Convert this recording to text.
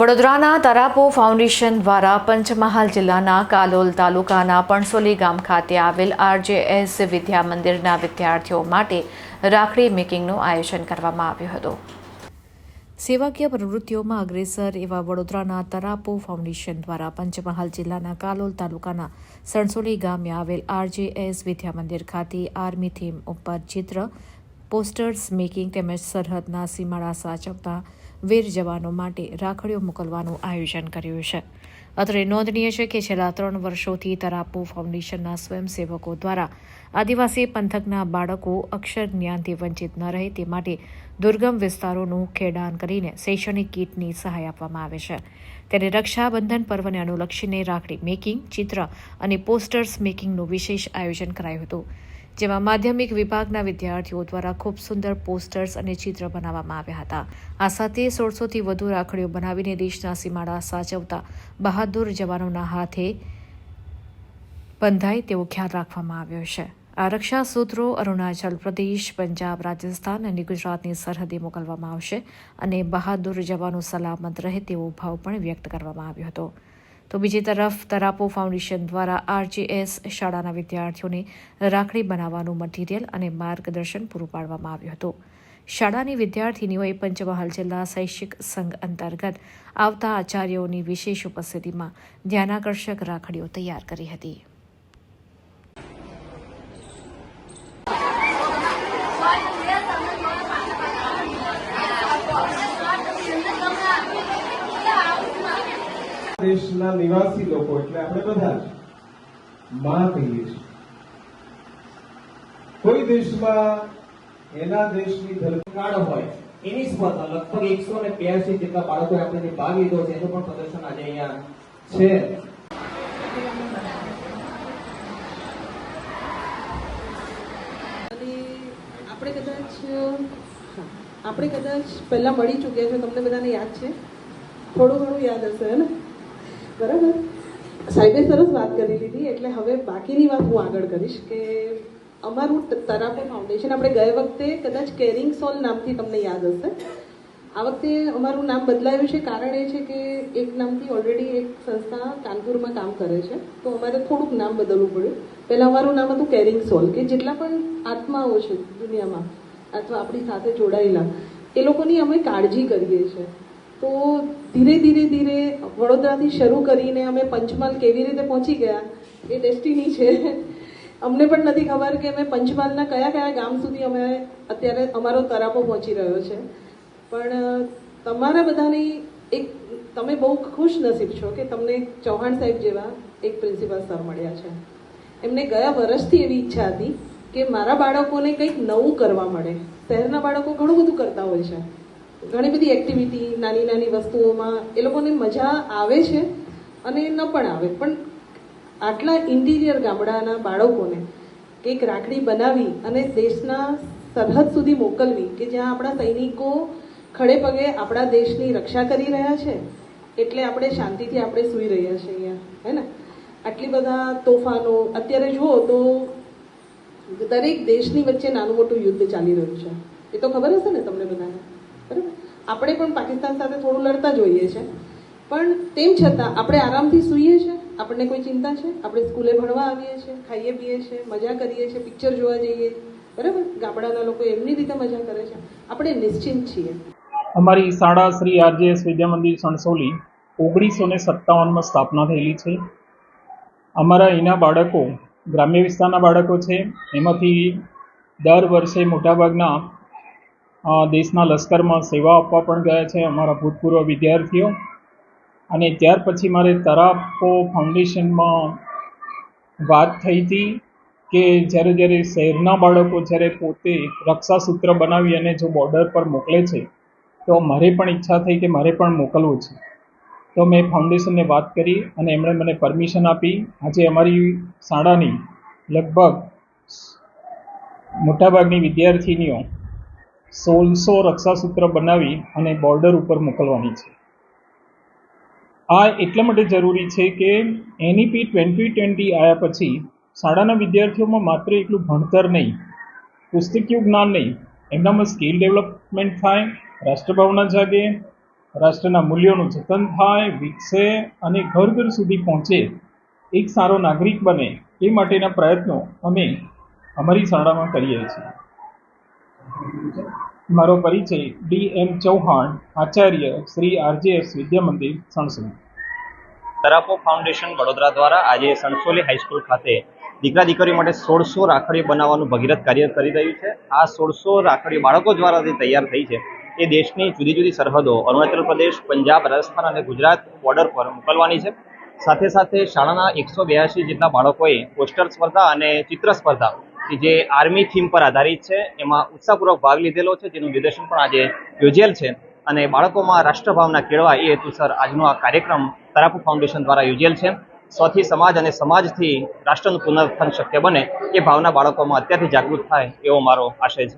વડોદરાના તરાપો ફાઉન્ડેશન દ્વારા પંચમહાલ જિલ્લાના કાલોલ તાલુકાના પણસોલી ગામ ખાતે આવેલ આરજેએસ વિદ્યા મંદિરના વિદ્યાર્થીઓ માટે રાખડી મેકિંગનું આયોજન કરવામાં આવ્યું હતું. સેવાકીય પ્રવૃત્તિઓમાં અગ્રેસર એવા વડોદરાના તરાપો ફાઉન્ડેશન દ્વારા પંચમહાલ જિલ્લાના કાલોલ તાલુકાના સણસોલી ગામે આવેલ આરજેએસ વિદ્યા મંદિર ખાતે આર્મી થીમ ઉપર ચિત્ર, પોસ્ટર્સ મેકિંગ તેમજ સરહદના સીમાડા સાચવતા વીર જવાનો માટે રાખડીઓ મોકલવાનું આયોજન કર્યું છે. અત્રે નોંધનીય છે કે છેલ્લા ત્રણ વર્ષોથી તરાપુ ફાઉન્ડેશનના સ્વયંસેવકો દ્વારા આદિવાસી પંથકના બાળકો અક્ષર જ્ઞાનથી વંચિત ન રહે તે માટે દુર્ગમ વિસ્તારોનું ખેડાણ કરીને શૈક્ષણિક કીટની સહાય આપવામાં આવે છે. ત્યારે રક્ષાબંધન પર્વને અનુલક્ષીને રાખડી મેકિંગ, ચિત્ર અને પોસ્ટર્સ મેકિંગનું વિશેષ આયોજન કરાયું હતું. જેમાં માધ્યમિક વિભાગના વિદ્યાર્થીઓ દ્વારા ખૂબ સુંદર પોસ્ટર્સ અને ચિત્ર બનાવવામાં આવ્યા હતા. આ સાથે સોળસોથી વધુ રાખડીઓ બનાવીને દેશના સીમાડા સાચવતા બહાદુર જવાનોના હાથે બંધાય તેવો ખ્યાલ રાખવામાં આવ્યો છે. આ રક્ષા સૂત્રો અરુણાચલ પ્રદેશ, પંજાબ, રાજસ્થાન અને ગુજરાતની સરહદે મોકલવામાં આવશે અને બહાદુર જવાનો સલામત રહે તેવો ભાવ પણ વ્યક્ત કરવામાં આવ્યો હતો. તો બીજી તરફ તરાપો ફાઉન્ડેશન દ્વારા આરજીએસ શાળાના વિદ્યાર્થીઓને રાખડી બનાવવાનું મટીરિયલ અને માર્ગદર્શન પૂરું પાડવામાં આવ્યું હતું. શાળાની વિદ્યાર્થીનીઓએ પંચમહાલ જિલ્લા શૈક્ષિક સંઘ અંતર્ગત આવતા આચાર્યોની વિશેષ ઉપસ્થિતિમાં ધ્યાનાકર્ષક રાખડીઓ તૈયાર કરી હતી. દેશના નિવાસી લોકો, એટલે આપણે બધા જ માં કહીએ છીએ. કોઈ દેશમાં એના દેશની ધરતીકાળ હોય, એની સ્પર્ધા લગભગ એકસો ને બ્યાસી જેટલા બાળકોએ આપણે જે ભાગ લીધો છે, એનું પણ પ્રદર્શન આજે અહીંયા છે. આપણે કદાચ આપણે કદાચ પહેલા મળી ચૂક્યા છે, તમને બધાને યાદ છે? થોડું ઘણું યાદ હશે ને? બરાબર? સાહેબે સરસ વાત કરી લીધી, એટલે હવે બાકીની વાત હું આગળ કરીશ કે અમારું તરાપો ફાઉન્ડેશન આપણે ગયા વખતે કદાચ કેરિંગ સોલ નામથી તમને યાદ હશે. આ વખતે અમારું નામ બદલાયું છે, કારણ એ છે કે એક નામથી ઓલરેડી એક સંસ્થા કાનપુરમાં કામ કરે છે, તો અમારે થોડુંક નામ બદલવું પડ્યું. પહેલાં અમારું નામ હતું કેરિંગ સોલ કે જેટલા પણ આત્માઓ છે દુનિયામાં, અથવા આપણી સાથે જોડાયેલા, એ લોકોની અમે કાળજી કરીએ છીએ. તો ધીરે ધીરે ધીરે વડોદરાથી શરૂ કરીને અમે પંચમહાલ કેવી રીતે પહોંચી ગયા એ ડેસ્ટિની છે. અમને પણ નથી ખબર કે અમે પંચમહાલના કયા કયા ગામ સુધી અમે અત્યારે અમારો તરાપો પહોંચી રહ્યો છે. પણ તમારા બધાની એક, તમે બહુ ખુશ નસીબ છો કે તમને ચૌહાણ સાહેબ જેવા એક પ્રિન્સિપાલ સર મળ્યા છે. એમને ગયા વર્ષથી એવી ઈચ્છા હતી કે મારા બાળકોને કંઈક નવું કરવા મળે. શહેરના બાળકો ઘણું બધું કરતા હોય છે. ઘણી બધી એક્ટિવિટી નાની નાની વસ્તુઓમાં એ લોકોને મજા આવે છે અને ન પણ આવે. પણ આટલા ઇન્ટિરિયર ગામડાના બાળકોને એક રાખડી બનાવી અને દેશના સરહદ સુધી મોકલવી કે જ્યાં આપણા સૈનિકો ખડે પગે આપણા દેશની રક્ષા કરી રહ્યા છે, એટલે આપણે શાંતિથી આપણે સૂઈ રહ્યા છીએ અહીંયા, હે ને? આટલી બધા તોફાનો, અત્યારે જુઓ તો દરેક દેશની વચ્ચે નાનું મોટું યુદ્ધ ચાલી રહ્યું છે. એ તો ખબર હશે ને તમને બધાને? આપણે પણ પાકિસ્તાન સાથે થોડું લડતા જોઈએ છે. પણ તેમ છતાં, આપણે આરામથી સૂઈએ છીએ આપણને કોઈ ચિંતા છે? આપણે સ્કૂલે ભણવા આવીએ છીએ ખાઈએ પીએ છીએ મજા કરીએ છીએ પિક્ચર જોવા જઈએ. બરાબર? ગામડાના લોકો એમની રીતે મજા કરે છે. આપણે નિશ્ચિંત છીએ. અમારી શાળા શ્રી આરજેએસ વિદ્યા મંદિર સણસોલી ઓગણીસો ને સત્તાવનમાં સ્થાપના થયેલી છે. અમારા અહીંના બાળકો, ગ્રામ્ય વિસ્તારના બાળકો છે. એમાંથી દર વર્ષે મોટાભાગના દેશના લશ્કરમાં સેવા આપવા પણ ગયા છે અમારા ભૂતપૂર્વ વિદ્યાર્થીઓ. અને ત્યાર પછી મારે તરાપો ફાઉન્ડેશનમાં વાત થઈ હતી કે જ્યારે જ્યારે શહેરના બાળકો જ્યારે પોતે રક્ષાસૂત્ર બનાવી અને જો બોર્ડર પર મોકલે છે, તો મારે પણ ઈચ્છા થઈ કે મારે પણ મોકલવું છે. તો મેં ફાઉન્ડેશનને વાત કરી અને એમણે મને પરમિશન આપી. આજે અમારી શાળાની લગભગ મોટાભાગની વિદ્યાર્થીનીઓ સોળસો રક્ષાસૂત્ર બનાવી અને બોર્ડર ઉપર મોકલવાની છે. આ એટલા માટે જરૂરી છે કે એનઈપી ટ્વેન્ટી ટ્વેન્ટી આવ્યા પછી શાળાના વિદ્યાર્થીઓમાં માત્ર એટલું ભણતર નહીં, પુસ્તકીય જ્ઞાન નહીં, એમનામાં સ્કિલ ડેવલપમેન્ટ થાય, રાષ્ટ્રભાવના જાગે, રાષ્ટ્રના મૂલ્યોનું જતન થાય, વિકસે અને ઘર ઘર સુધી પહોંચે, એક સારો નાગરિક બને એ માટેના પ્રયત્નો અમે અમારી શાળામાં કરીએ છીએ. મારો પરિચય, D M Chauhan, Acharya Shri આરજેએસ Vidya Mandir સણસોલી તરાપો foundation Vadodara દ્વારા આજે સણસોલી હાઈસ્કૂલ ખાતે દીકરા દીકરીઓ માટે સોળસો રાખડીઓ બનાવવાનું ભગીરથ કાર્ય કરી રહ્યું છે. આ સોળસો રાખડીઓ બાળકો દ્વારા જે તૈયાર થઈ છે, એ દેશની જુદી જુદી સરહદો, અરુણાચલ પ્રદેશ, પંજાબ, રાજસ્થાન અને ગુજરાત બોર્ડર પર મોકલવાની છે. સાથે સાથે શાળાના એકસો બ્યાસી જેટલા બાળકોએ પોસ્ટર સ્પર્ધા અને ચિત્ર સ્પર્ધા કે જે આર્મી થીમ પર આધારિત છે, એમાં ઉત્સાહપૂર્વક ભાગ લીધેલો છે, જેનું નિદર્શન પણ આજે યોજેલ છે. અને બાળકોમાં રાષ્ટ્રભાવના કેળવાય એ હેતુસર આજનો આ કાર્યક્રમ તરાપુ ફાઉન્ડેશન દ્વારા યોજેલ છે. સ્વથી સમાજ અને સમાજથી રાષ્ટ્રનું પુનરુત્થાન શક્ય બને એ ભાવના બાળકોમાં અત્યારથી જાગૃત થાય એવો મારો આશય છે.